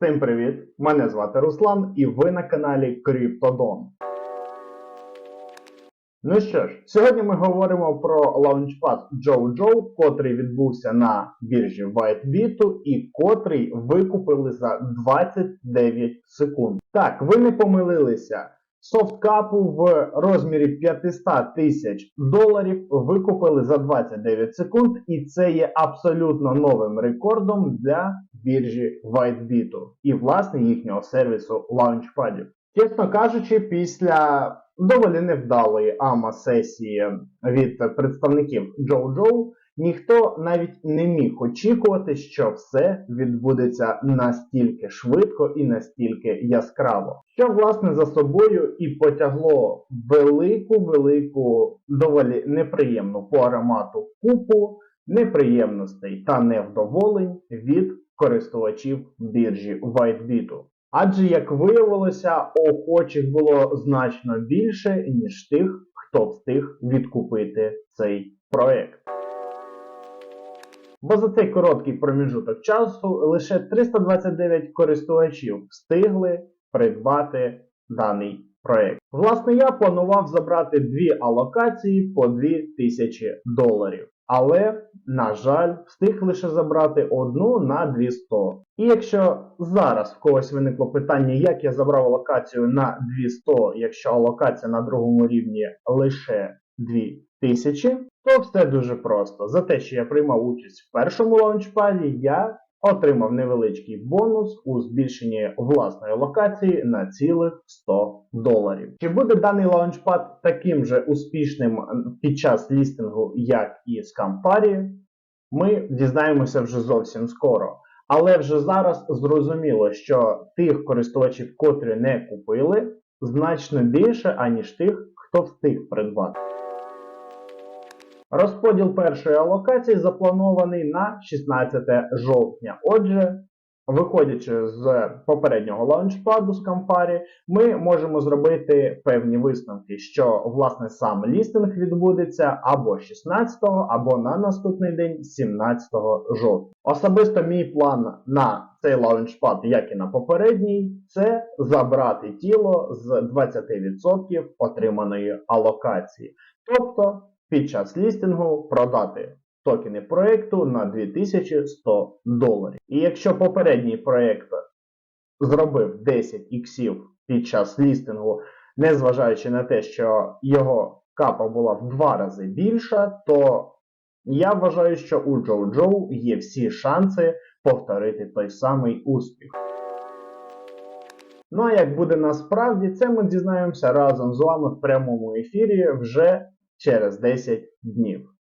Всім привіт! Мене звати Руслан і ви на каналі Криптодон. Ну що ж, сьогодні ми говоримо про лаунчпад JoJo, котрий відбувся на біржі WhiteBit і котрий викупили за 29 секунд. Так, ви не помилилися. Софткапу в розмірі 500 тисяч доларів викупили за 29 секунд, і це є абсолютно новим рекордом для біржі WhiteBit і власне їхнього сервісу лаунчпадів. Чесно кажучи, після доволі невдалої ама сесії від представників JoJo, ніхто навіть не міг очікувати, що все відбудеться настільки швидко і настільки яскраво, що власне за собою і потягло велику, велику, доволі неприємну по аромату купу неприємностей та невдоволень від користувачів біржі WhiteBit. Адже, як виявилося, охочих було значно більше, ніж тих, хто встиг відкупити цей проект. Бо за цей короткий проміжуток часу лише 329 користувачів встигли придбати даний проект. Власне, я планував забрати дві алокації по 2000 доларів. Але, на жаль, встиг лише забрати одну на 200. І якщо зараз в когось виникло питання, як я забрав алокацію на 200, якщо алокація на другому рівні лише 2000, то все дуже просто. За те, що я приймав участь в першому лаунчпаді, я отримав невеличкий бонус у збільшенні власної локації на цілих 100 доларів. Чи буде даний лаунчпад таким же успішним під час лістингу, як і з Campari, ми дізнаємося вже зовсім скоро. Але вже зараз зрозуміло, що тих користувачів, котрі не купили, значно більше, аніж тих, хто встиг придбати. Розподіл першої алокації запланований на 16 жовтня. Отже, виходячи з попереднього лаунчпаду з Campari, ми можемо зробити певні висновки, що власне сам лістинг відбудеться або 16, або на наступний день 17 жовтня. Особисто мій план на цей лаунчпад, як і на попередній, це забрати тіло з 20% отриманої алокації. Тобто під час лістингу продати токени проекту на 2100 доларів. І якщо попередній проект зробив 10 іксів під час лістингу, незважаючи на те, що його капа була в два рази більша, то я вважаю, що у JoJo є всі шанси повторити той самий успіх. Ну а як буде насправді, це ми дізнаємося разом з вами в прямому ефірі вже через 10 днів.